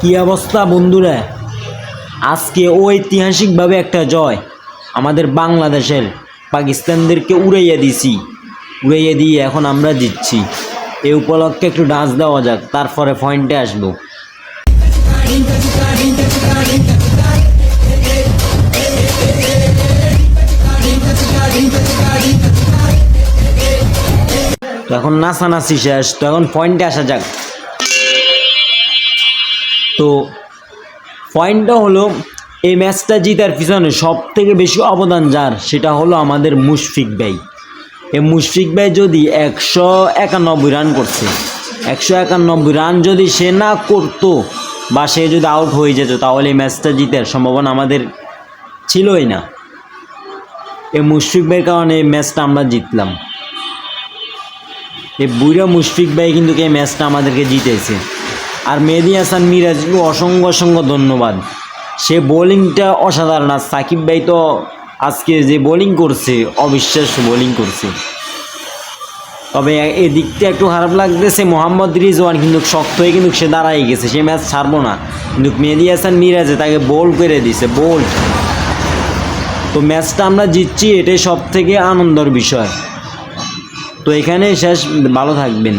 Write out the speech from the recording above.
কি অবস্থা বন্ধুরা? আজকে ঐতিহাসিকভাবে একটা জয় আমাদের বাংলাদেশের পাকিস্তানদেরকে উড়াইয়া দিছি। উড়াইয়া দিয়ে এখন আমরা জিতছি। এই উপলক্ষে একটু ডান্স দেওয়া যাক, তারপরে পয়েন্টে আসব। তো এখন নাচানাচি শেষ, তো এখন পয়েন্টে আসা যাক। তো পয়েন্টটা হলো, এই ম্যাচটা জিতার পিছনে সব থেকে বেশি অবদান যার, সেটা হলো আমাদের মুশফিক ভাই। এই মুশফিক ভাই যদি একশো একানব্বই রান করছে, একশো একানব্বই রান যদি সে না করতো বা সে যদি আউট হয়ে যেত, তাহলে এই ম্যাচটা জিতার সম্ভাবনা আমাদের ছিলই না। এই মুশফিক ভাইয়ের কারণে এই ম্যাচটা আমরা জিতলাম। এই বুড়া মুশফিক ভাই কিন্তু এই ম্যাচটা আমাদেরকে জিতেছে। আর মেহেদি হাসান মিরাজকে অসংখ্য অসংখ্য ধন্যবাদ। সে বোলিংটা অসাধারণ। আর সাকিব ভাই তো আজকে যে বোলিং করছে, অবিশ্বাস্য বোলিং করছে। তবে এদিকটা একটু খারাপ লাগতেছে, মোহাম্মদ রিজওয়ান কিন্তু শক্ত হয়ে কিন্তু সে দাঁড়াই গেছে। সে ম্যাচ ছাড়বো না। কিন্তু মেহেদি হাসান মিরাজে তাকে বোল্ড করে দিছে বোল্ড তো ম্যাচটা আমরা জিতছি, এটাই সব থেকে আনন্দের বিষয়। তো এখানে শেষ, ভালো থাকবেন।